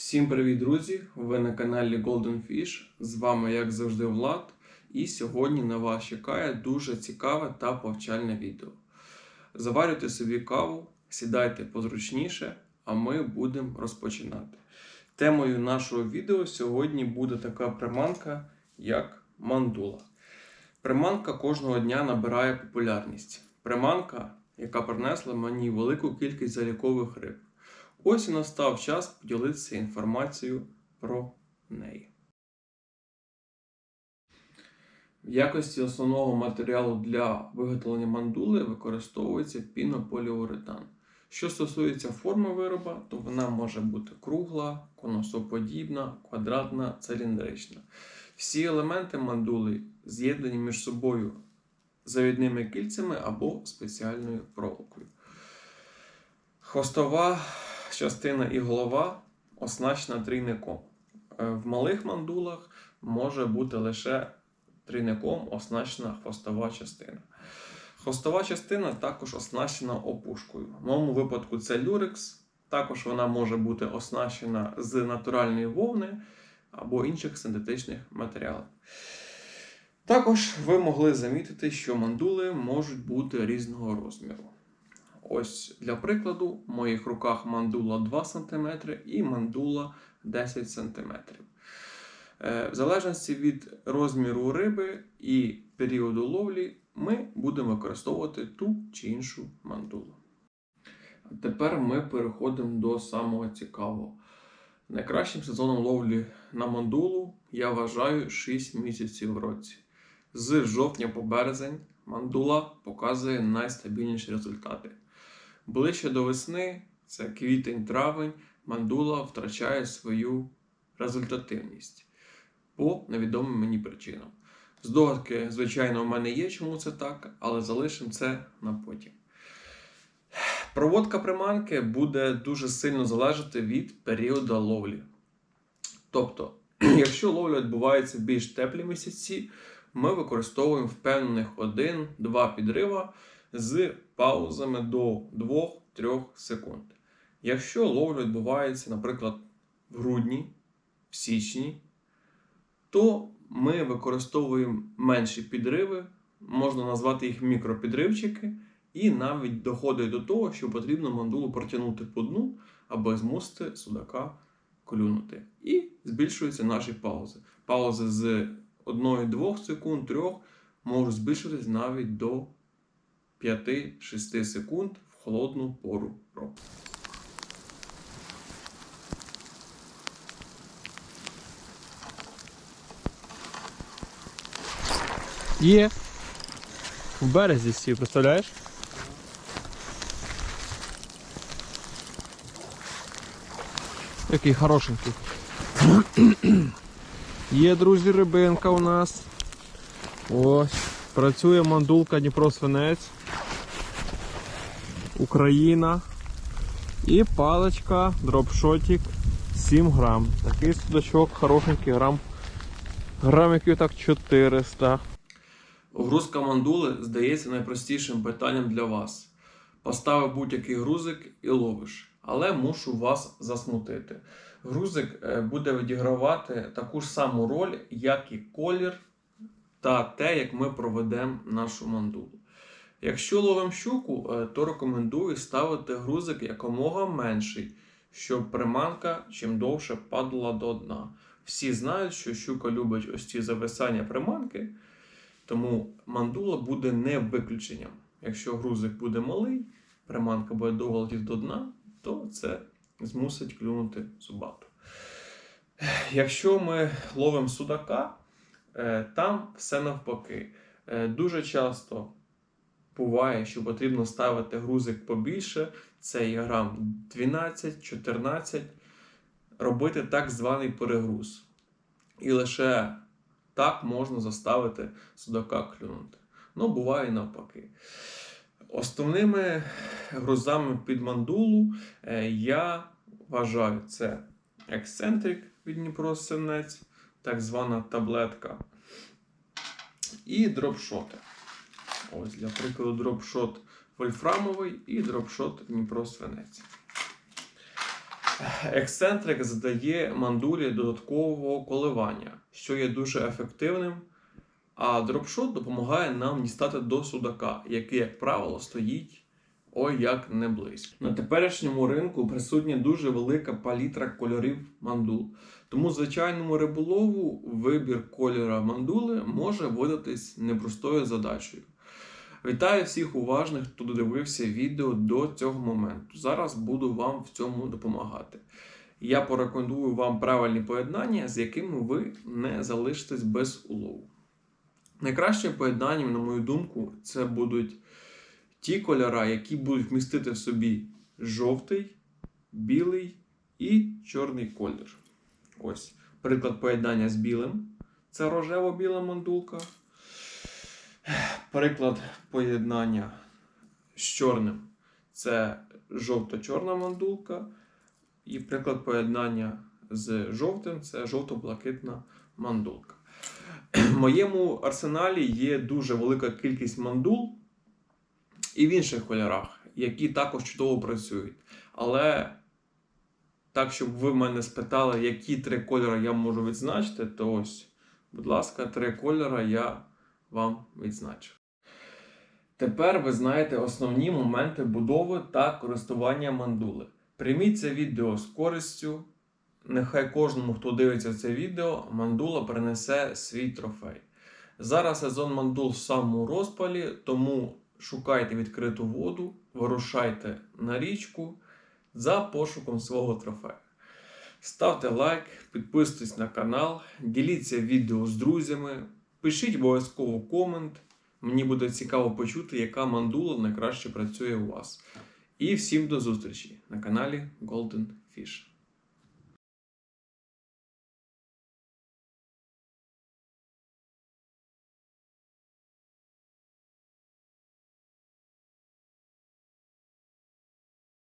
Всім привіт, друзі! Ви на каналі Golden Fish. З вами, як завжди, Влад. І сьогодні на вас чекає дуже цікаве та повчальне відео. Заварюйте собі каву, сідайте позручніше, а ми будемо розпочинати. Темою нашого відео сьогодні буде така приманка, як мандула. Приманка кожного дня набирає популярність. Приманка, яка принесла мені велику кількість залікових риб. Ось і настав час поділитися інформацією про неї. В якості основного матеріалу для виготовлення мандули використовується пінополіуретан. Що стосується форми вироба, то вона може бути кругла, конусоподібна, квадратна, циліндрична. Всі елементи мандули з'єднані між собою завідними кільцями або спеціальною проволокою. Хвостова частина і голова оснащена трійником. Е, В малих мандулах може бути лише трійником оснащена хвостова частина. Хвостова частина також оснащена опушкою. В моєму випадку це люрекс. Також вона може бути оснащена з натуральної вовни або інших синтетичних матеріалів. Також ви могли замітити, що мандули можуть бути різного розміру. Ось для прикладу, в моїх руках мандула 2 см і мандула 10 см. Е, В залежності від розміру риби і періоду ловлі, ми будемо використовувати ту чи іншу мандулу. А тепер ми переходимо до самого цікавого. Найкращим сезоном ловлі на мандулу я вважаю 6 місяців в році. З жовтня по березень мандула показує найстабільніші результати. Ближче до весни, це квітень-травень, мандула втрачає свою результативність по невідомим мені причинам. Здогадки, звичайно, у мене є, чому це так, але залишимо це на потім. Проводка приманки буде дуже сильно залежати від періоду ловлі. Тобто, якщо ловля відбувається в більш теплі місяці, ми використовуємо впевнених 1-2 підрива з паузами до 2-3 секунд. Якщо ловля відбувається, наприклад, в грудні, в січні, то ми використовуємо менші підриви, можна назвати їх мікропідривчики, і навіть доходить до того, що потрібно мандулу протягнути по дну, аби змусити судака клюнути. І збільшуються наші паузи. Паузи з 1-2 секунд, 3 можуть збільшитись навіть до 5-6 секунд в холодну пору року. Є. В березі сів, представляєш? Який хорошенький. Є, друзі, рибинка у нас. Ось. Працює мандулка Дніпро Свинець. Україна. І паличка, дропшотик 7 грам. Такий судачок хорошенький грам. Грам так 400. Грузка мандули здається найпростішим питанням для вас. Поставив будь-який грузик і ловиш, але мушу вас засмутити. Грузик е, буде відігравати таку ж саму роль, як і колір та те, як ми проведемо нашу мандулу. Якщо ловимо щуку, е, то рекомендую ставити грузик якомога менший, щоб приманка чим довше падала до дна. Всі знають, що щука любить ось ці зависання приманки. Тому мандула буде не виключенням. Якщо грузик буде малий, приманка буде довго летіти до дна, то це змусить клюнути зубату. Якщо ми ловимо судака, там все навпаки. Е, Дуже часто буває, що потрібно ставити грузик побільше, це є грам 12-14, робити так званий перегруз. І лише так можна заставити судака клюнути. Ну, буває навпаки. Основними грузами під мандулу е, я вважаю це ексцентрик від Дніпро Сенець, так звана таблетка. І дропшоти. Ось для прикладу, дропшот вольфрамовий і дропшот Дніпро Свинець. Ексцентрик задає мандулі додаткового коливання, що є дуже ефективним. А дропшот допомагає нам дістати до судака, який, як правило, стоїть ой як не близько. На теперішньому ринку присутня дуже велика палітра кольорів мандул. Тому звичайному риболову вибір кольора мандули може видатись непростою задачею. Вітаю всіх уважних, хто додивився відео до цього моменту. Зараз буду вам в цьому допомагати. Я порекомендую вам правильні поєднання, з якими ви не залишитесь без улову. Найкращим поєднанням, на мою думку, це будуть ті кольори, які будуть вмістити в собі жовтий, білий і чорний колір. Ось приклад поєднання з білим це рожево-біла мандулка. Приклад поєднання з чорним це жовто-чорна мандулка. І приклад поєднання з жовтим це жовто-блакитна мандулка. В моєму арсеналі є дуже велика кількість мандул і в інших кольорах, які також чудово працюють. Але так, щоб ви в мене спитали, які три кольори я можу відзначити, то ось, будь ласка, три кольори я вам відзначив. Тепер ви знаєте основні моменти будови та користування мандули. Прийміть це відео з користю. Нехай кожному, хто дивиться це відео, мандула принесе свій трофей. Зараз сезон мандул в самому розпалі, тому шукайте відкриту воду, вирушайте на річку за пошуком свого трофею. Ставте лайк, підписуйтесь на канал, діліться відео з друзями, пишіть обов'язково комент. Мені буде цікаво почути, яка мандула найкраще працює у вас. І всім до зустрічі на каналі Golden Fish.